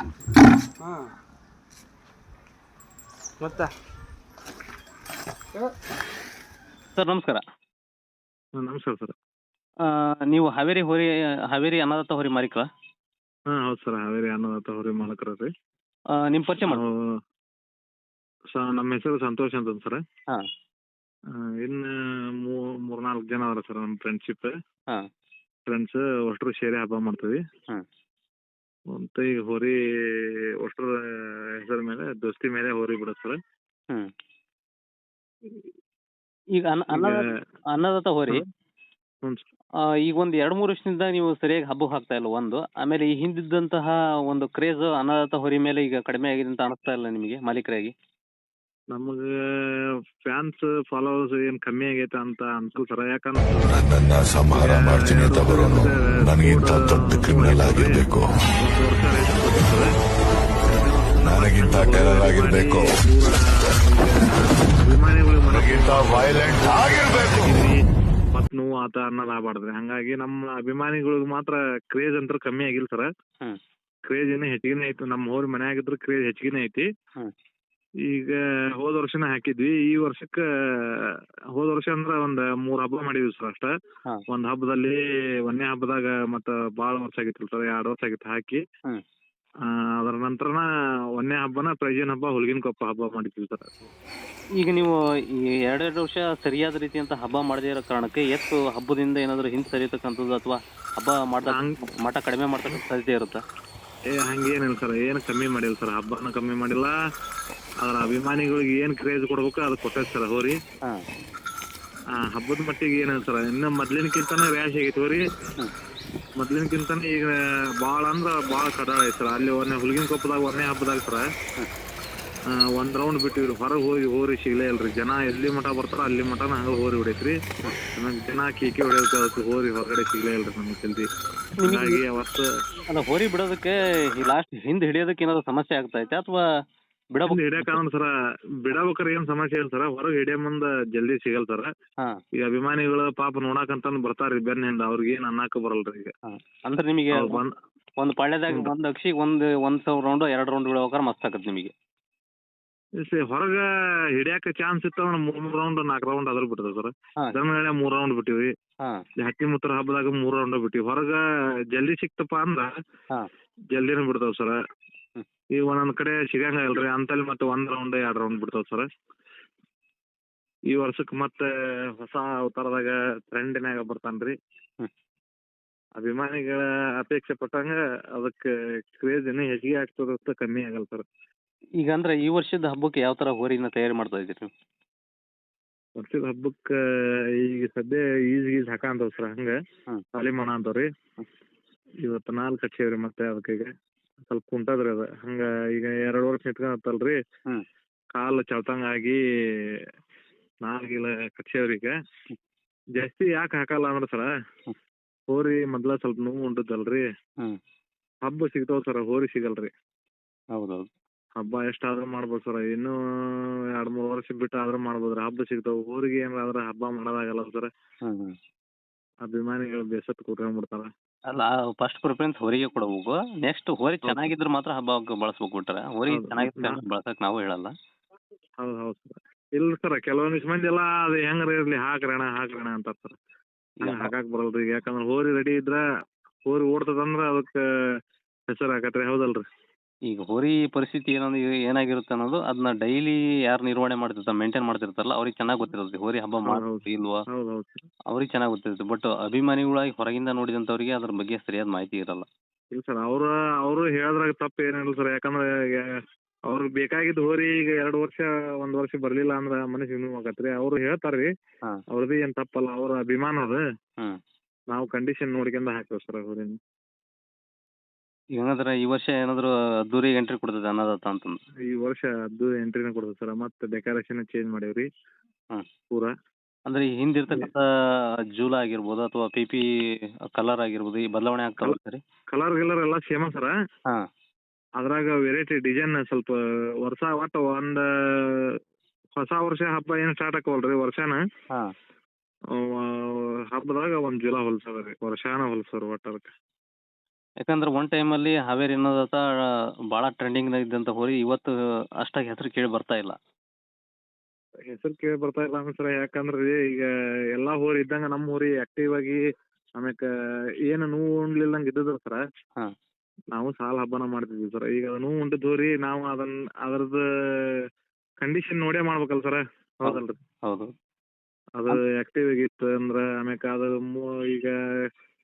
ಹಾಂ ಮತ್ತೆ? ಸರ್ ನಮಸ್ಕಾರ. ಹಾಂ ನಮಸ್ಕಾರ ಸರ್. ಆ, ನೀವು ಹಾವೇರಿ ಹೋರಿ ಹಾವೇರಿ ಅನ್ನದಾತ ಹೋರಿ ಮಾಲೀಕ ಹಾಂ ಹೌದು ಸರ್ ಹಾವೇರಿ ಅನ್ನದಾತ ಹೊರಿ ಮಾಲಕರ ರೀ. ನಿಮ್ಮ ಪರಿಚಯ ಮಾಡಿ ನಾವು ಸ ನಮ್ಮ ಹೆಸರು ಸಂತೋಷ್ ಅಂತ ಸರ್. ಹಾ. ಇನ್ನು ಮೂರ್ನಾಲ್ಕು ಜನ ಅದಾರ ಸರ್ ನಮ್ಮ ಫ್ರೆಂಡ್ಶಿಪ್ ಹಾ. ಫ್ರೆಂಡ್ಸ್ ಒಟ್ಟರು ಸೇರಿ ಹಬ್ಬ ಮಾಡ್ತೀವಿ. ಹ್ಮ್. ಮತ್ತು ಈಗ ಹೋರಿ ಅಷ್ಟ್ರ ಹೆಸರ ಮೇಲೆ ದೋಸ್ತಿ ಮೇಲೆ ಹೋರಿ ಬಿಡೋದು ಸರ್. ಹ್ಮ್. ಈಗ ಅನ್ನ ಈಗ ಅನ್ನದ ಅನ್ನದಾತ ಹೋರಿ. ಆ, ಈಗ ಒಂದು ಎರಡು ಮೂರು ವರ್ಷದಿಂದ ನೀವು ಸರಿಯಾಗಿ ಹಬ್ಬ ಹಾಕ್ತಾ ಇಲ್ಲ ಒಂದು. ಆಮೇಲೆ ಈ ಹಿಂದಿದ್ದಂತಹ ಒಂದು ಕ್ರೇಜ್ ಅನ್ನದಾತ ಹೋರಿ ಮೇಲೆ ಈಗ ಕಡಿಮೆ ಆಗಿದೆ ಅಂತ ಅನಿಸ್ತಾ ಇಲ್ಲ ನಿಮಗೆ ಮಾಲೀಕರಾಗಿ? ನಮಗೆ ಫ್ಯಾನ್ಸ್ ಫಾಲೋವರ್ಸ್ ಏನ್ ಕಮ್ಮಿ ಆಗೈತೆ ಅಂತ ಅನ್ಸಲ್ ಸರ ಯಾಕಂದ್ರೆ ನನ್ನನ್ನ ಸಂಹಾರ ಮಾಡ್ತೀನಿ ಅಂತ ಬರೋನು ನನಗಿಂತ ದೊಡ್ಡ ಕ್ರಿಮಿನಲ್ ಆಗಿರ್ಬೇಕು. ನನಗಿಂತ ಟೆರರ್ ಆಗಿರ್ಬೇಕು. ಅಭಿಮಾನಿಗಳು ನನಗಿಂತ ವೈಲೆಂಟ್ ಆಗಿರ್ಬೇಕು. ಮತ್ ನೋವು ಆತ ಅನ್ನೋದು ಆಗ್ಬಾರ್ದ್ರಿ ಹಂಗಾಗಿ ನಮ್ಮ ಅಭಿಮಾನಿಗಳಿಗೆ ಮಾತ್ರ ಕ್ರೇಜ್ ಅಂತ ಕಮ್ಮಿ ಆಗಿಲ್ಲ ಸರ್. ಹ್ಮ್. ಕ್ರೇಜ್ ಏನೋ ಹೆಚ್ಚಿಗೆನೇ ಐತಿ. ನಮ್ಮ ಹೋರ್ ಮನ್ಯಾಗಿದ್ರು ಕ್ರೇಜ್ ಹೆಚ್ಚಿಗೆನೇ ಐತಿ. ಹ್ಮ್. ಈಗ ಹೋದ ವರ್ಷನ ಹಾಕಿದ್ವಿ. ಈ ವರ್ಷಕ್ಕ ಹೋದ ವರ್ಷ ಅಂದ್ರ ಒಂದ್ ಮೂರ್ ಹಬ್ಬ ಮಾಡಿದ್ವಿ ಸರ್ ಅಷ್ಟ. ಒಂದ್ ಹಬ್ಬದಲ್ಲಿ ಒಂದನೇ ಹಬ್ಬದಾಗ ಮತ್ತ ಬಾಳ ವರ್ಷ ಆಗಿತ್ತು ಸರ್ ಎರಡ್ ವರ್ಷ ಆಗಿತ್ತು ಹಾಕಿ. ಆ, ಅದರ ನಂತರನ ಒಂದನೇ ಹಬ್ಬನ ಪ್ರೈಜಿನ ಹಬ್ಬ ಹುಲ್ಗಿನ ಕೊಪ್ಪ ಹಬ್ಬ ಮಾಡಿದ್ವಿ ಸರ್ ಈಗ ನೀವು ಈ ಎರಡೆರಡು ವರ್ಷ ಸರಿಯಾದ ರೀತಿಯಂತ ಹಬ್ಬ ಮಾಡದೇ ಇರೋ ಕಾರಣಕ್ಕೆ ಎತ್ತು ಹಬ್ಬದಿಂದ ಏನಾದರೂ ಹಿಂದೆ ಸರಿಯತಕ್ಕಂಥದ್ದು ಅಥವಾ ಹಬ್ಬ ಮಾಡ್ದ ಹಂಗ್ ಮಠ ಕಡಿಮೆ ಮಾಡ್ತಕ್ಕಂಥ ಸಾಧ್ಯತೆ ಇರುತ್ತಾ? ಏ ಹಂಗೇನಿಲ್ಲ ಸರ್ ಏನು ಕಮ್ಮಿ ಮಾಡಿಲ್ಲ ಸರ್ ಹಬ್ಬನ ಕಮ್ಮಿ ಮಾಡಿಲ್ಲ. ಅದ್ರ ಅಭಿಮಾನಿಗಳಿಗೆ ಏನ್ ಕ್ರೇಜ್ ಕೊಡ್ಬೇಕು ಅದು ಕೊಟ್ಟೈತೆ ಸರ್ ಹೋರಿ. ಹಾಂ. ಆ, ಹಬ್ಬದ ಮಟ್ಟಿಗೆ ಏನಿಲ್ಲ ಸರ್ ಇನ್ನು ಮೊದ್ಲಿನಕ್ಕಿಂತನೇ ರ್ಯಾಶ್ ಆಗೈತೆ ಹೋರಿ. ಮೊದ್ಲಿನಕ್ಕಿಂತನೇ ಈಗ ಭಾಳ ಅಂದ್ರ ಭಾಳ ಕಡಾಳ ಐತೆ ಸರ್ ಅಲ್ಲಿ ಒಂದೇ ಹುಲ್ಗಿನ ಕೊಪ್ಪದಾಗ ಒಂದೇ ಹಬ್ಬದಾಗ ಸರ್. ಒಂದ್ ರೌಂಡ್ ಬಿಟ್ಟಿವ್ರಿ ಹೊರಗೆ ಹೋಗಿ ಹೋರಿ ಸಿಗ್ಲೇ ಇಲ್ರಿ ಜನ ಎಲ್ಲಿ ಮಠ ಬರ್ತಾರ ಅಲ್ಲಿ ಮಠನ ಹಂಗ ಹೋರಿ ಹೊಡೈತ್ರಿ. ನಮಗ್ ಜನ ಕೀಕಿ ಹೊಡೆಯಬೇಕಾಗುತ್ತೆ ಹೋರಿ ಹೊರಗಡೆ ಸಿಗ್ಲೇ ಇಲ್ರಿ ನಮಗೆ ಜಲ್ದಿ. ಹಾಗಾಗಿ ಅವತ್ತು ಅಲ್ಲ ಹೋರಿ ಬಿಡೋದಕ್ಕೆ ಈ ಲಾಸ್ಟ್ ಹಿಂದೆ ಹಿಡಿಯೋದಕ್ಕೆ ಏನಾದ್ರು ಸಮಸ್ಯೆ ಆಗ್ತಾ ಐತೆ ಅಥವಾ ಬಿಡಬೇಕು? ಹಿಂದ್ ಹಿಡಿಯಕ ಸರ. ಬಿಡಬೇಕಾರೆ ಏನ್ ಸಮಸ್ಯೆ ಇಲ್ಲ ಸರ. ಹೊರಗೆ ಹಿಡಿಯ ಮುಂದ ಜಲ್ದಿ ಸಿಗಲ್ ಸರ. ಈಗ ಅಭಿಮಾನಿಗಳು ಪಾಪ ನೋಡಾಕಂತಂದ್ ಬರ್ತಾರ ಬೆನ್ನ ಹಿಂದ. ಅವ್ರಿಗೆ ಏನ್ ಅನ್ನಕ ಬರಲ್ರಿ ಈಗ. ಅಂದ್ರೆ ನಿಮಗೆ ಒಂದ್ ಪಳ್ಳೆದಾಗ ಒಂದು ಒಂದು ಅಕ್ಷಿ ಒಂದ್ ಒಂದ್ ಸಾವಿರ ರೌಂಡ್ ಎರಡ್ ರೌಂಡ್ ಬಿಡಬೇಕಾದ್ರೆ ಮಸ್ತ್ ಆಗತ್ತೆ ನಿಮಗೆ. ಹೊರಗ ಹಿಡಿಯಾಕ ಚಾನ್ಸ್ ಇತ್ತಂದ್ರ ಮೂರ್ ಮೂರ್ ರೌಂಡ್ ನಾಕ್ ರೌಂಡ್ ಅದ್ರ ಬಿಟ್ಟದ ಸರ್. ಧರ್ಮಗಳೆ ಮೂರ್ ರೌಂಡ್ ಬಿಟ್ಟಿವಿ. ಹತ್ತಿ ಹಟ್ಟಿ ಹಬ್ಬದಾಗ ಮೂರ್ ರೌಂಡ್ ಬಿಟ್ಟಿವಿ. ಹೊರಗ ಜಲ್ದಿ ಸಿಕ್ತಪ್ಪ ಅಂದ್ರ. ಜಲ್ದಿನ ಬಿಡ್ತಾವ್ ಸರ್. ಈಗ ಒಂದೊಂದ್ ಕಡೆ ಸಿಗಂಗ ಇಲ್ರಿ ಅಂತಲ್ಲಿ ಮತ್ತೆ ಒಂದ್ ರೌಂಡ್ ಎರಡ್ ರೌಂಡ್ ಬಿಡ್ತಾವ್ ಸರ್. ಈ ವರ್ಷಕ್ ಮತ್ತೆ ಹೊಸ ಅವತಾರದಾಗ ಟ್ರೆಂಡಿನಾಗ ಬರ್ತಾನ್ರಿ. ಅಭಿಮಾನಿಗಳ ಅಪೇಕ್ಷೆ ಪಟ್ಟಂಗ ಅದಕ್ಕ ಕ್ರೇಜ್ ಇನ್ನೂ ಹೆಚ್ಚಿಗೆ ಆಗ್ತದ ಅಂತ ಕಮ್ಮಿ ಆಗಲ್ಲ ಸರ್. ಈಗ ಅಂದ್ರೆ ಈ ವರ್ಷದ ಹಬ್ಬಕ್ಕೆ ಯಾವ ತರ ಹೋರಿನ ತಯಾರಿ ಮಾಡ್ತಾ ಇದ್ದೀರಿ ನೀವು? ವರ್ಷದ ಹಬ್ಬಕ್ಕ ಈಗ ಸದ್ಯ ಈಜ್ ಗೀಜ್ ಹಾಕಂತವ್ ಸರ್ ಹಂಗ. ಹ್ಮ್. ಸಾಲಿ ಮಣ ಅಂತವ್ರಿ ಇವತ್ತು ನಾಲ್ಕು ಹಚ್ಚೇವ್ರಿ ಮತ್ತೆ ಅದಕ್ಕೆ ಈಗ ಸ್ವಲ್ಪ ಕುಂಟದ್ರಿ ಅದ. ಹಂಗ ಈಗ ಎರಡ್ ವರ್ಷ ಇಟ್ಕೊಂತಲ್ರಿ ಹ್ಮ್. ಕಾಲು ಚಳ್ತಂಗ ಆಗಿ ನಾಲ್ಗಿಲ ಕಟ್ಸೇವ್ರಿ ಈಗ. ಜಾಸ್ತಿ ಯಾಕೆ ಹಾಕಲ್ಲ ಅಂದ್ರ ಸರ ಹ್ಮ್. ಹೋರಿ ಮೊದ್ಲ ಸ್ವಲ್ಪ ನೋವು ಉಂಟದಲ್ರಿ ಹ್ಮ್. ಹಬ್ಬ ಸಿಗ್ತಾವ ಸರ ಹೋರಿ ಸಿಗಲ್ರಿ. ಹೌದೌದು. ಹಬ್ಬ ಎಷ್ಟಾದ್ರೂ ಮಾಡ್ಬೋದು ಸರ್. ಇನ್ನೂ ಎರಡ್ ಮೂರ್ ವರ್ಷ ಬಿಟ್ಟು ಆದ್ರೂ ಮಾಡ್ಬೋದ್ರಿ ಹಬ್ಬ ಸಿಗ್ತಾವ. ಊರಿಗೆ ಏನಾದ್ರ ಹಬ್ಬ ಮಾಡೋದಾಗಲ್ಲ ಸರ್. ಹ್ಮ್ ಹ್ಮ್. ಅಭಿಮಾನಿಗಳು ಬೇಸತ್ ಕೂತ್ಕೊಂಡ್ಬಿಡ್ತಾರ. ಅಲ್ಲ ಫಸ್ಟ್ ಪ್ರಿಫರೆನ್ಸ್ ಹೋರಿಗೆ ಕೊಡಬೇಕು ನೆಕ್ಸ್ಟ್ ಹೋರಿ ಚೆನ್ನಾಗಿದ್ರೆ ಮಾತ್ರ ಹಬ್ಬಕ್ಕೆ ಬಳಸ್ಬೇಕು ಬಿಟ್ರೆ. ಹೋರಿ ಹೌದು. ಚೆನ್ನಾಗಿದ್ರೆ ಬಳಸಕ್ ನಾವು ಹೇಳಲ್ಲ. ಹೌದ್ ಹೌದ್ ಸರ್. ಇಲ್ಲ ಸರ್ ಕೆಲವೊಂದಿಷ್ಟು ಮಂದಿ ಎಲ್ಲ ಅದು ಹೆಂಗಾರ ಇರ್ಲಿ ಹಾಕ್ರಣ ಹಾಕ್ರಣ ಅಂತಾರ ಸರ್. ಈಗ ಹಾಕಾಕ್ ಬರಲ್ರಿ. ಈಗ ಯಾಕಂದ್ರ ಹೋರಿ ರೆಡಿ ಇದ್ರ ಹೋರಿ ಓಡ್ತದಂದ್ರ ಅದಕ್ಕ ಹೆಸರು ಹಾಕತ್ರಿ ಹೌದಲ್ರಿ. ಈಗ ಹೋರಿ ಪರಿಸ್ಥಿತಿ ಏನಂದ್ರೆ ಏನಾಗಿರುತ್ತೆ ಅನ್ನೋದು ಅದನ್ನ ಡೈಲಿ ಯಾರು ನಿರ್ವಹಣೆ ಮಾಡ್ತಿರ್ತಾರೆ ಮೇಂಟೈನ್ ಮಾಡ್ತಿರ್ತಾರಲ್ಲ ಅವ್ರಿಗೆ ಚೆನ್ನಾಗಿ ಗೊತ್ತಿರುತ್ತೆ. ಹೋರಿ ಹಬ್ಬ ಮಾಡೋದು. ಇಲ್ವಾ? ಅವ್ರಿಗೆ ಚೆನ್ನಾಗಿ ಗೊತ್ತಿರುತ್ತೆ. ಬಟ್ ಅಭಿಮಾನಿಗಳಾಗಿ ಹೊರಗಿಂದ ನೋಡಿದಂಥವ್ರಿಗೆ ಅದ್ರ ಬಗ್ಗೆ ಸರಿಯಾದ ಮಾಹಿತಿ ಇರಲ್ಲ. ಇಲ್ಲ ಸರ್ ಅವ್ರ ಅವರು ಹೇಳದ್ರಾಗ ತಪ್ಪು ಏನಿಲ್ಲ ಸರ್. ಯಾಕಂದ್ರೆ ಅವ್ರಿಗೆ ಬೇಕಾಗಿದ್ದ ಹೋರಿ ಈಗ ಎರಡು ವರ್ಷ ಒಂದ್ ವರ್ಷ ಬರ್ಲಿಲ್ಲ ಅಂದ್ರ ಮನಸ್ಸಿಗೆ ನೋವು ಆಗತ್ರಿ ಅವ್ರು ಹೇಳ್ತಾರ್ರಿ. ಅವ್ರದ್ದು ಏನ್ ತಪ್ಪಲ್ಲ ಅವ್ರ ಅಭಿಮಾನ ಅದ. ನಾವು ಕಂಡೀಷನ್ ನೋಡ್ಕೊಂಡ ಹಾಕ್ತೇವ್ ಸರ್ ಹೋರಿನ ಹಂಗಂದ್ರೆ ಈ ವರ್ಷ ಏನಾದ್ರು ಅದ್ದೂರಿ ಎಂಟ್ರಿ ಕೊಡ್ತದೆ ಅನ್ನೋದತ್ತ ಅಂತಂದು. ಈ ವರ್ಷ ಅದು ಎಂಟ್ರಿನ ಕೊಡ್ತದೆ ಸರ್. ಮತ್ತೆ ಡೆಕೋರೇಷನ್ ಚೇಂಜ್ ಮಾಡೇವ್ರಿ. ಹಾ. ಪೂರಾ. ಅಂದ್ರೆ ಈ ಹಿಂದಿರ್ತಕ್ಕಂಥ ಜೂಲ ಆಗಿರ್ಬೋದು ಅಥವಾ ಪಿ ಪಿ ಕಲರ್ ಆಗಿರ್ಬೋದು ಈ ಬದಲಾವಣೆ ಆಗ್ತಾ ಹೋಗ್ತಾರೆ ಕಲರ್ ಗಿಲರ್ ಎಲ್ಲ ಸೇಮ ಸರ. ಹಾ. ಅದ್ರಾಗ ವೆರೈಟಿ ಡಿಸೈನ್ ಸ್ವಲ್ಪ ವರ್ಷ ಒಟ್ಟ ಒಂದ್ ಹೊಸ ವರ್ಷ ಹಬ್ಬ ಏನು ಸ್ಟಾರ್ಟ್ ಆಕವಲ್ರಿ ವರ್ಷನ? ಹಾ. ಹಬ್ಬದಾಗ ಒಂದ್ ಜುಲ ರೀ ವರ್ಷಾನ ಹೊಲ್ಸರ್ ಒಟ್ಟ ಅದಕ್ಕೆ. ಯಾಕಂದ್ರೆ ಒನ್ ಟೈಮಲ್ಲಿ ಹಾವೇರಿ ಅನ್ನೋದಾತ ಭಾಳ ಟ್ರೆಂಡಿಂಗ್ನಾಗ ಇದ್ದಂತ ಹೋರಿ ಇವತ್ತು ಅಷ್ಟಾಗಿ ಹೆಸರು ಕೇಳಿ ಬರ್ತಾ ಇಲ್ಲ. ಹೆಸರು ಕೇಳಿ ಬರ್ತಾ ಇಲ್ಲ ಸರ್ ಯಾಕಂದ್ರೆ ರೀ ಈಗ ಎಲ್ಲಾ ಹೋರಿ ಇದ್ದಂಗ ನಮ್ಮ ಹೋರಿ ಆಕ್ಟಿವ್ ಆಗಿ ಆಮ್ಯಾಕ ಏನು ನೋವು ಉಣ್ಲಿಲ್ಲಂಗ ಇದ್ದದ ಸರ ಹಾ. ನಾವು ಸಾಲ ಹಬ್ಬನ ಮಾಡ್ತಿದ್ವಿ ಸರ್ ಈಗ ನೋವು ಉಂಟದ್ ಹೋರಿ ನಾವು ಅದನ್ನ ಅದ್ರದ್ದು ಕಂಡೀಷನ್ ನೋಡೇ ಮಾಡ್ಬೇಕಲ್ಲ ಸರ ಹೌದಲ್ರಿ? ಹೌದು. ಅದು ಆಕ್ಟಿವ್ ಆಗಿತ್ತು ಅಂದ್ರ ಆಮ್ಯಾಕ ಅದು ಮು- ಈಗ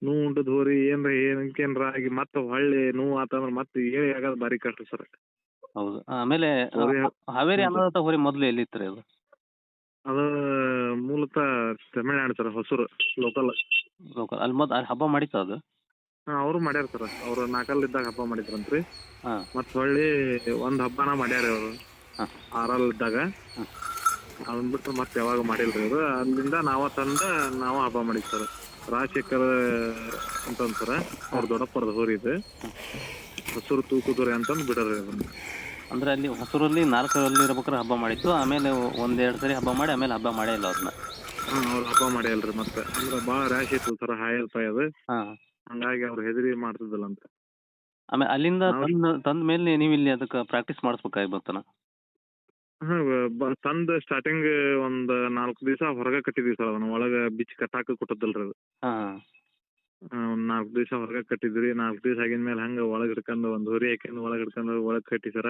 ನೋವು ಉಂಟದ್ ಹೋರಿ ಏನ್ರ ಏನಕ್ಕೇನ್ರ ಆಗಿ ಮತ್ತೆ ಹೊಳ್ಳಿ ನೋವು ಆತಂದ್ರ ಮತ್ತೆ ಏಳಿ ಆಗೋದು ಬಾರಿ ಕಷ್ಟ ಸರ್. ಹೌದು. ಆಮೇಲೆ ಹಾವೇರಿ. ಅನ್ನೋದಾತ ಹೋರಿ ಮೊದಲು ಎಲ್ಲಿತ್ತು ರೀ ಅದು? ಅದು ಮೂಲತಃ Tamil Nadu sir Hosur local local ಅಲ್ಲಿ ಮೊದ್ ಅಲ್ಲಿ ಹಬ್ಬ ಮಾಡಿತ್ತು ಅದು? ಹಾ ಅವರು ಮಾಡ್ಯಾರ ಸರ್. ಅವ್ರು ಇದ್ದಾಗ ಹಬ್ಬ ಮಾಡಿದ್ರಂತ್ರಿ. ಹಾಂ. ಮತ್ತ್ ಹೊಳ್ಳಿ ಒಂದ್ ಹಬ್ಬನ ಮಾಡ್ಯಾರ ಅವರು ಹಾ. ಆರಲ್ ಇದ್ದಾಗ ಅದನ್ ಬಿಟ್ಟು ಮತ್ತೆ ಯಾವಾಗ ಮಾಡಿಲ್ರಿ ಅವರು ಅಲ್ಲಿಂದ ನಾವ ತಂದ ನಾವ ಹಬ್ಬ ಮಾಡಿದ್ ಸರ್. ರಾಜಶೇಖರ್ ಅಂತ ಸರ ಅವ್ರ ದೊಡ್ಡಪ್ಪರದ ಹೋರಿ ಇದು. ಹೊಸೂರು ತೂಕುದುರೆ ಅಂತಂದ್ ಬಿಡರಿ ಅದನ್ನ. ಅಂದ್ರೆ ಅಲ್ಲಿ ಹೊಸರಲ್ಲಿ ನಾಲ್ಕರಲ್ಲಿ ಇರ್ಬೇಕಾದ್ರೆ ಹಬ್ಬ ಮಾಡಿತ್ತು ಆಮೇಲೆ ಒಂದೆರಡು ಸರಿ ಹಬ್ಬ ಮಾಡಿ ಆಮೇಲೆ ಹಬ್ಬ ಮಾಡೇ ಇಲ್ಲ ಅವ್ರನ್ನ. ಹಾ ಅವ್ರ ಹಬ್ಬ ಮಾಡ್ಯಾಲ್ರಿ ಮತ್ತೆ. ಅಂದ್ರೆ ಬಾಳ ರಾಶಿ ಇತ್ತು ಸರ್ ಹಾಯಲ್ ಪಾಯ್ ಅದು ಹಾಂ. ಹಂಗಾಗಿ ಅವ್ರು ಹೆದರಿ ಮಾಡ್ತಿದ್ದಿಲ್ಲ ಅಂತ. ಆಮೇಲೆ ಅಲ್ಲಿಂದ ತಂದ ತಂದ ಮೇಲೆ ನೀವು ಇಲ್ಲಿ ಅದಕ್ಕೆ ಪ್ರಾಕ್ಟೀಸ್ ಮಾಡಿಸ್ಬೇಕಾಗಿ ಬಂತನ ಹಾ ತಂದ್ ಸ್ಟಾರ್ಟಿಂಗ್ ಒಂದ್ ನಾಲ್ಕು ದಿವಸ ಹೊರಗ ಕಟ್ಟಿದ್ವಿ ಸರ್ ಅದನ್ನ. ಒಳಗ ಬಿಚ್ ಕಟ್ಟಾಕ ಕೊಟ್ಟದಲ್ರಿ ಅದು. ಹಾಂ. ಆ, ಒಂದ್ ನಾಲ್ಕು ದಿವಸ ಹೊರಗ ಕಟ್ಟಿದ್ವಿ. ನಾಲ್ಕು ದಿವಸ ಆಗಿದ್ಮೇಲೆ ಹಂಗ ಒಳಗ್ ಹಿಡ್ಕೊಂಡು ಒಂದ್ ಹುರಿ ಹಾಕ್ಯಂಡ್ ಒಳಗ್ ಹಿಡ್ಕೊಂಡು ಒಳಗ್ ಕಟ್ಟಿ ಸರ.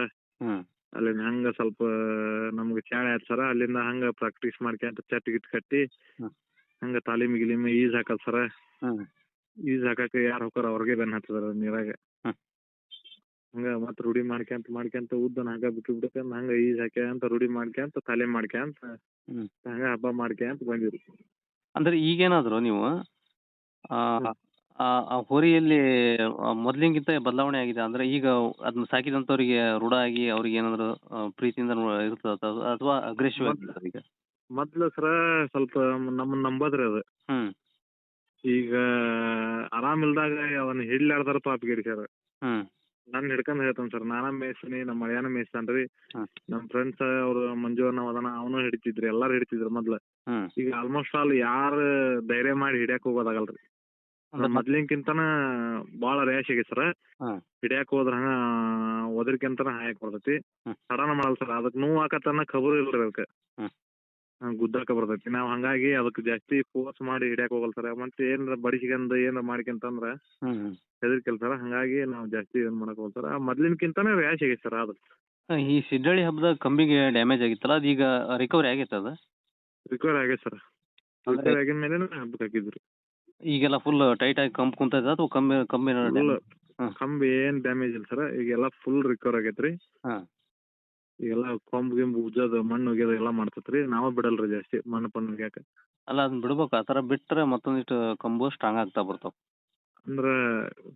ಅಲ್ಲಿಂದ ಹಂಗ ಸ್ವಲ್ಪ ನಮ್ಗೆ ಚಾಳೆ ಆಯ್ತು ಸರ. ಅಲ್ಲಿಂದ ಹಂಗ ಪ್ರಾಕ್ಟೀಸ್ ಮಾಡ್ಕೊಂತ ಚಟ್ ಗಿಟ್ ಕಟ್ಟಿ. ಹಂಗ ತಾಲೀಮ್ ಗಿಲೀಮ್ ಈಜ್ ಹಾಕದ್ ಸರ. ಈಜ್ ಹಾಕಕ್ಕೆ ಯಾರು ಹೋಗಾರ ಅವ್ರಿಗೆ ಬೆನ್ ಹತ್ತದ ನೀರಾಗ. ಹಂಗ ಮತ್ತ್ ರೂಢಿ ಮಾಡ್ಕ್ಯಂತ ಮಾಡ್ಕ್ಯಂತ ಉದ್ದನ ಹಂಗ ಬಿಟ್ಟು ಬಿಡ್ಕಂತ ಹಂಗ ಈಜ್ ಹಾಕ್ಯಾಂತ ರೂಢಿ ಮಾಡ್ಕ್ಯಂತ ತಲೆ ಮಾಡ್ಕ್ಯಂತ ಹ್ಮ್. ಹಂಗ ಹಬ್ಬ ಮಾಡ್ಕೊಂತ ಬಂದಿವ್ರಿ ಅಂದ್ರೆ ಈಗೇನಾದ್ರು ನೀವು ಆ. ಆ ಆ ಹೋರಿಯಲ್ಲಿ ಆ, ಮೊದ್ಲಿನ್ಗಿಂತ ಬದಲಾವಣೆ ಆಗಿದೆ ಅಂದ್ರೆ ಈಗ ಅದನ್ನ ಸಾಕಿದಂತವ್ರಿಗೆ ರೂಢ ಆಗಿ ಅವ್ರಿಗೆ ಏನಾದ್ರು ಆ, ಪ್ರೀತಿಯಿಂದ ಇರ್ತದ ಅಥವಾ ಅಗ್ರೆಸಿವ್ ಆಗಿ ಈಗ? ಮೊದ್ಲು ಸರ ಸ್ವಲ್ಪ ನಮ್ಮನ್ನ ನಂಬದ್ರಿ ಅದು. ಹ್ಮ್. ಈಗ ಆರಾಮ್ ಇಲ್ದಾಗ ಅವನ್ ಹಿಡ್ಲಾರ್ದಾರ ಪಾಪ ಸರ್. ಹ್ಮ್. ನನ್ ಹಿಡ್ಕೊಂಡ್ ಹೇಳ್ತೇನ್ ಸರ್ ನಾನ ಮೇಯ್ಸ್ತೀನಿ ನಮ್ಮ ಮಳ್ಯಾನ ಮೇಯಿಸ್ತಾನ್ ರೀ ನಮ್ ಫ್ರೆಂಡ್ಸ್ ಅವ್ರ ಮಂಜು ಅನ್ನೋ ಅದನ ಅವನು ಹಿಡಿತಿದ್ರಿ ಎಲ್ಲಾರು ಹಿಡಿತಿದ್ರು ಮೊದ್ಲ. ಈಗ ಆಲ್ಮೋಸ್ಟ್ ಆಲ್ ಯಾರ ಧೈರ್ಯ ಮಾಡಿ ಹಿಡ್ಯಾಕ್ ಹೋಗೋದಾಗಲ್ರಿ. ಮೊದ್ಲಿನ್ಕಿಂತನ ಬಾಳ ರ್ಯಾಶ್ ಆಗೈತಿ ಸರ್ ಹಿಡಿಯಕ್ ಹೋದ್ರ ಹಂಗ ಒದರ್ಕಿಂತನ ಹಾಯಕ್ ಬರ್ತೈತಿ. ಸಡನ್ ತಡನ ಮಾಡಲ್ ಸರ್ ಅದಕ್ ನೋವು ಆಕತ್ತನ್ನ ಖಬರ್ ಇಲ್ರಿ ಅದಕ್ಕ. ಗುದ್ದಾಕ ಬರ್ತೈತಿ. ನಾವ್ ಹಂಗಾಗಿ ಅದಕ್ ಜಾಸ್ತಿ ಫೋರ್ಸ್ ಮಾಡಿ ಹಿಡ್ಯಾಕ್ ಹೋಗಲ್ಲ ಸರ್ ಮತ್ತೆ ಏನಾರ ಬಡಿಸ್ಕೊಂಡ್ ಏನಾರ ಮಾಡ್ಕೊಂತಂದ್ರ. ಹೆದರ್ಕಿಲ್ ಸರ್ ಹಂಗಾಗಿ ನಾವ್ ಜಾಸ್ತಿ ಏನ್ ಮಾಡಕ್ ಹೋಗಲ್ ಸರ್ ಮೊದ್ಲಿನ್ಕಿಂತಾನೆ ರ್ಯಾಶ್ ಆಗೈತಿ ಸರ್ ಅದು ಈ ಸಿಡ್ಡಳ್ಳಿ ಹಬ್ಬದ ಕಂಬಿಗೆ ಡ್ಯಾಮೇಜ್ ಆಗಿತ್ತಲ್ಲ ಅದೀಗ ಈಗ ರಿಕವರಿ ಆಗೈತೆ ಅದು? ರಿಕವರ್ ಆಗೈತೆ ಸರ್. ಅಂದ್ರೆ- ಆಗಿದ ಮೇಲೆ ಹಬ್ಬಕ್ಕೆ ಹಾಕಿದ್ರು. ಈಗೆಲ್ಲ ಫುಲ್ ಟೈಟ್ ಆಗಿ ಕಂಬ್ ಕುಂತೈತೆ ಅಥವಾ ಕಂಬಿ ಕಂಬಿ. ಕಂಬಿ ಏನ್ ಡ್ಯಾಮೇಜ್ ಇಲ್ಲ ಸರ್. ಈಗೆಲ್ಲ ಫುಲ್ ರಿಕವರ್ ಆಗೈತ್ರಿ. ಹಾ. ಈಗೆಲ್ಲ ಕೊಂಬ್ ಗಿಂಬ್ ಉಜ್ಜೋದು ಮಣ್ಣು ಒಗ್ಯೋದು ಎಲ್ಲಾ ಮಾಡ್ತೇತ್ರಿ. ನಾವ ಬಿಡಲ್ರಿ ಜಾಸ್ತಿ ಮಣ್ಣು ಪಣ್ಣು ಒಗ್ಯಾಕ ಅಲ್ಲ ಅದನ್ನ ಬಿಡ್ಬೇಕು. ಆ ಥರ ಬಿಟ್ರೆ ಮತ್ತೊಂದಿಷ್ಟು ಕಂಬು ಸ್ಟ್ರಾಂಗ್ ಆಗ್ತಾ ಬರ್ತಾವ. ಅಂದ್ರ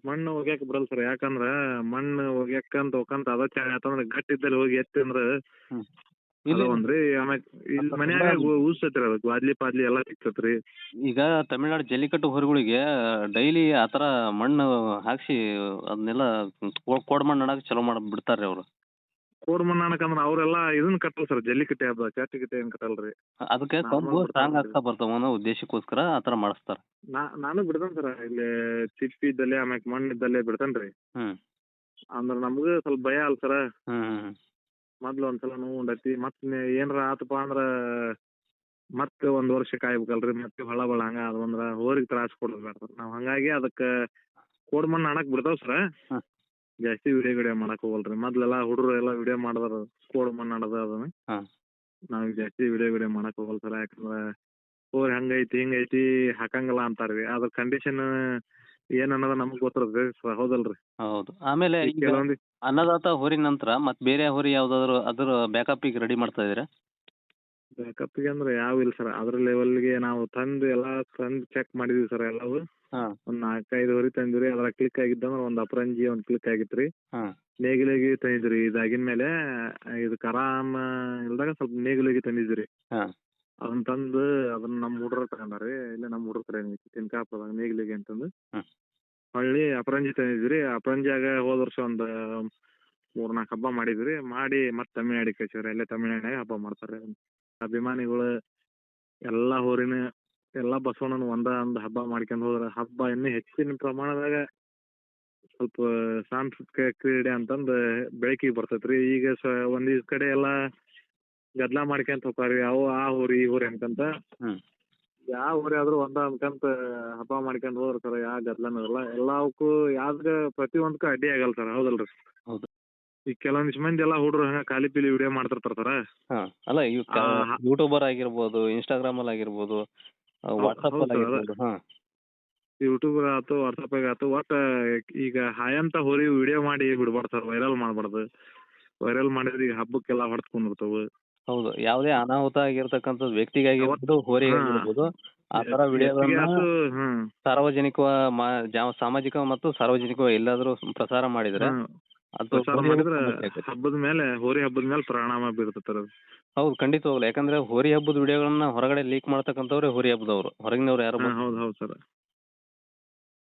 ಮಣ್ಣು ಒಗ್ಯಾಕ ಬರಲ್ ಸರ್. ಯಾಕಂದ್ರ ಮಣ್ಣು ಒಗ್ಯಾಕಂತ ಒಕ್ಕಂತ ಅದ ಚಾಳಿ ಆತಂದ್ರ ಗಟ್ಟಿ ಇದ್ದಲ್ಲಿ ಹೋಗಿ ಎತ್ತಿ ಅಂದ್ರ ಇಲ್ಲಿ ಅದು ಒಂದ್ರಿ. ಆಮೇಲೆ ಇಲ್ಲಿ ಮನ್ಯಾಗ ಊಸ್ತೈತ್ರಿ ಅದು. ಗ್ವಾದ್ಲಿ ಪಾದ್ಲಿ ಎಲ್ಲಾ ಸಿಕ್ತತ್ರಿ ಈಗ ತಮಿಳ್ನಾಡು ಜಲ್ಲಿಕಟ್ಟು ಹೊರಗಳಿಗೆ ಡೈಲಿ ಆತರ ಥರ ಮಣ್ಣು ಹಾಕ್ಸಿ ಅದನ್ನೆಲ್ಲ ಕೋಡ್ ಮಣ್ಣು ಅನ್ನೋಕೆ ಚಲೋ ಮಾಡಿ ಬಿಡ್ತಾರೆ ಅವರು. ಕೋಡ್ ಮಣ್ಣು ಅನ್ನಕಂದ್ರ ಅವ್ರೆಲ್ಲ ಇದನ್ನ ಕಟ್ಟಲ್ ಸರ್ ಜಲ್ಲಿಕಟ್ಟೆ ಹಬ್ಬ ಚಾಟಿ ಕಟ್ಟೆ ಏನ್ ಕಟ್ಟಲ್ರಿ. ಅದಕ್ಕೆ ಕಬ್ಬು ಸ್ಟ್ರಾಂಗ್ ಆಗ್ತಾ ಬರ್ತಾವ ಅನ್ನೋ ಉದ್ದೇಶಕ್ಕೋಸ್ಕರ ಆತರ ಥರ ಮಾಡಿಸ್ತಾರೆ. ನಾ ನಾನು ಬಿಡ್ತೇನೆ ಸರ್ ಇಲ್ಲಿ ಚಿಪ್ಪಿ ಇದ್ದಲ್ಲಿ ಆಮ್ಯಾಕ ಮಣ್ಣ ಇದ್ದಲ್ಲಿ ಬಿಡ್ತೇನ್ರಿ. ಹ್ಮ್. ಅಂದ್ರ ನಮಗೂ ಸ್ವಲ್ಪ ಭಯ ಅಲ್ ಸರ. ಹ್ಮ್ ಮೊದ್ಲು ಒಂದ್ಸಲ ನೋವು ಉಂಡೈತಿ ಮತ್ ಏನರ ಆತಪ್ಪ ಅಂದ್ರ ಮತ್ತೆ ಒಂದ್ ವರ್ಷ ಕಾಯ್ಬೇಕಲ್ರಿ ಮತ್ತೆ ಹೊಳ ಬಳ ಹಂಗ ಅದು ಅಂದ್ರ ಹೋರಿಗೆ ತ್ರಾಸ ಕೊಡೋದ್ ಬೇಡ ನಾವ್ ಹಂಗಾಗಿ ಅದಕ್ಕ ಕೋಡ್ ಮಣ್ಣ ಅಣಕ್ ಬಿಡ್ತಾವ್ ಸರ್. ಜಾಸ್ತಿ ವಿಡಿಯೋ ಗಿಡಿಯೋ ಮಾಡಕ್ ಹೋಗಲ್ರಿ. ಮೊದ್ಲೆಲ್ಲ ಹುಡುಗ್ರು ಎಲ್ಲಾ ವಿಡಿಯೋ ಮಾಡಿದಾರ ಕೋಡ್ ಮನ್ನಡದ ಅದನ್ನ. ಹ್ಮ್. ನಾವ್ ಜಾಸ್ತಿ ವಿಡಿಯೋ ಗಿಡಿಯೋ ಮಾಡಕ್ ಹೋಗಲ್ ಸರ್. ಯಾಕಂದ್ರ ಹೋರಿ ಹಂಗೈತಿ ಹಿಂಗೈತಿ ಹಾಕಂಗಿಲ್ಲ ಅಂತಾರ್ರಿ ಅದ್ರ ಕಂಡೀಷನ್ ಏನ್ ಅನ್ನೋದ ನಮಗ್ ಗೊತ್ತಿರ್ತದೆ ಸರ್. ಹೌದಲ್ರಿ? ಹೌದು. ಆಮೇಲೆ ಈಗ ಈಗ ಕೆಲವೊಂದಿ ಅನ್ನದಾತ ಹೋರಿ ನಂತರ ಮತ್ತೆ ಬೇರೆ ಹೋರಿ ಯಾವ್ದಾದ್ರು ಅದ್ರ ಈಗ ರೆಡಿ ಮಾಡ್ತಾ ಇದೀರಾ? ಬ್ಯಾಕಪ್ಗೆ ಅಂದ್ರೆ ಯಾವ ಇಲ್ಲ ಸರ್ ಅದ್ರ ಲೆವೆಲ್ಗೆ ನಾವು ತಂದು ಎಲ್ಲಾ ತಂದು ಚೆಕ್ ಮಾಡಿದ್ವಿ ಸರ್ ಎಲ್ಲವು. ಒಂದ್ ನಾಲ್ಕೈದು ವರಿ ತಂದಿವ್ರಿ. ಅದ್ರ ಕ್ಲಿಕ್ ಆಗಿದ್ದಂದ್ರ ಒಂದ್ ಅಪರಂಜಿ ಒಂದ್ ಕ್ಲಿಕ್ ಆಗಿತ್ರಿ. ನೇಗಿಲಿಗೆ ತಂದಿದ್ರಿ. ಇದಾಗಿದ್ಮೇಲೆ ಇದಕ್ ಆರಾಮ ಇಲ್ದಾಗ ಸ್ವಲ್ಪ ನೇಗಿಲಿಗೆ ತಂದಿದ್ರಿ. ಅದನ್ನ ತಂದು ಅದನ್ನ ನಮ್ ಹುಡ್ರ ತಗೊಂಡಾರಿ. ಇಲ್ಲ ನಮ್ ಹುಡ್ರ ಕಡೆ ತಿನ್ಕಾಪದಾಗ ನೇಗಿಲಿಗೆ ಅಂತಂದು. ಹೊಳ್ಳಿ ಅಪರಂಜಿ ತಂದಿದ್ರಿ. ಅಪರಂಜಿಯಾಗ ಹೋದ ವರ್ಷ ಒಂದ್ ಮೂರ್ ನಾಲ್ಕು ಹಬ್ಬ ಮಾಡಿದ್ರಿ. ಮಾಡಿ ಮತ್ತ್ ತಮಿಳ್ನಾಡಿಗೆ ಕಳ್ಸಿವ್ರಿ. ಅಲ್ಲೇ ತಮಿಳ್ನಾಡಿನಾಗ ಹಬ್ಬ ಮಾಡ್ತಾರೆ ಅಭಿಮಾನಿಗಳು ಎಲ್ಲಾ ಹೋರಿನ ಎಲ್ಲಾ ಬಸವಣ್ಣನ ಒಂದ ಅಂದ ಹಬ್ಬ ಮಾಡ್ಕೊಂಡ್ ಹೋದ್ರ ಹಬ್ಬ ಇನ್ನೂ ಹೆಚ್ಚಿನ ಪ್ರಮಾಣದಾಗ ಸ್ವಲ್ಪ ಸಾಂಸ್ಕೃತಿಕ ಕ್ರೀಡೆ ಅಂತಂದ ಬೆಳಕಿಗೆ ಬರ್ತೈತ್ರಿ ಈಗ ಸ ಒಂದಿಷ್ಟು ಕಡೆ ಎಲ್ಲಾ ಗದ್ಲ ಮಾಡ್ಕೊಂತ ಹೋಗ್ತಾರ್ರಿ ಅವು ಆ ಊರಿ ಈ ಊರಿ ಅನ್ಕಂತ. ಯಾವ ಊರಿ ಆದ್ರೂ ಒಂದ ಅನ್ಕಂತ ಹಬ್ಬ ಮಾಡ್ಕೊಂಡ್ ಹೋದ್ರ ಸರ್ ಯಾವ ಗದ್ಲನೂ ಇರಲ್ಲ ಎಲ್ಲಾವಕ್ಕೂ ಯಾವ್ದ ಪ್ರತಿಯೊಂದಕ್ಕೂ ಅಡ್ಡಿ ಆಗಲ್ಲ ಸರ್ ಹೌದಲ್ರಿ ಹೌದು. ಈಗ ಕೆಲವೊಂದಿಷ್ಟು ಮಂದಿ ಎಲ್ಲಾ ಹುಡ್ರು ಹಂಗ ಖಾಲಿ ಪಿಲಿ ವಿಡಿಯೋ ಮಾಡ್ತಿರ್ತಾರ ಸರ್ ಹಾ ಅಲ್ಲ ಇವ್ ಆ, ಯೂಟ್ಯೂಬರ್ ಆಗಿರ್ಬೋದು ಇನ್ಸ್ಟಾಗ್ರಾಮ್ ಅಲ್ಲಿ ಆಗಿರ್ಬೋದು ವಾಟ್ಸಪ್ ಹೌದು ಅಲ್ಲಿ sir, ಅದ- ಆಗಿರ್ಬೋದು ಹಾ. ಯೂಟ್ಯೂಬ್ ಆತು ವಾಟ್ಸಪ್ ಆತು ಒಟ್ಟ ಈಗ ಹಾಯಂತ ಹೋರಿ ವಿಡಿಯೋ ಮಾಡಿ ಬಿಡ್ಬಾರ್ದು ಸರ್ ವೈರಲ್ ಮಾಡ್ಬಾರ್ದು. ವೈರಲ್ ಮಾಡಿದ್ರೆ ಈಗ ಹಬ್ಬಕ್ಕೆಲ್ಲ ಹೊಡ್ಸ್ಕೊಂಡಿರ್ತಾವ ಹೌದು ಯಾವುದೇ ಅನಾಹುತ ಆಗಿರ್ತಕ್ಕಂತ ವ್ಯಕ್ತಿಗಾಗಿ ಹೋರಿಗೆ ಹಾ. ಆಗಿರ್ಬೋದು. ಆ ತರ ವಿಡಿಯೋಗಳನ್ನ ಆತು ಹ್ಮ್. ಸಾರ್ವಜನಿಕ ಮಾ- ಜಾ- ಸಾಮಾಜಿಕ ಮತ್ತು ಸಾರ್ವಜನಿಕ ಎಲ್ಲಾದ್ರೂ ಪ್ರಸಾರ ಮಾಡಿದ್ರೆ ಹ್ಮ್. ಹಬ್ಬದ ಮೇಲೆ ಹೋರಿ ಹಬ್ಬದ ಮೇಲೆ ಪರಿಣಾಮ ಬೀರ್ತೈತೆ ಅದು. ಹೌದು ಖಂಡಿತವಾಗ್ಲು ಯಾಕಂದ್ರೆ ಹೋರಿ ಹಬ್ಬದ ವಿಡಿಯೋಗಳನ್ನ ಹೊರಗಡೆ ಲೀಕ್ ಮಾಡ್ತಕ್ಕಂಥವ್ರೆ ಹೋರಿ ಹಬ್ಬದವ್ರು. ಹೊರಗಿನವ್ರು ಯಾರು ಹೌದು ಹೌದ್ ಸರ್.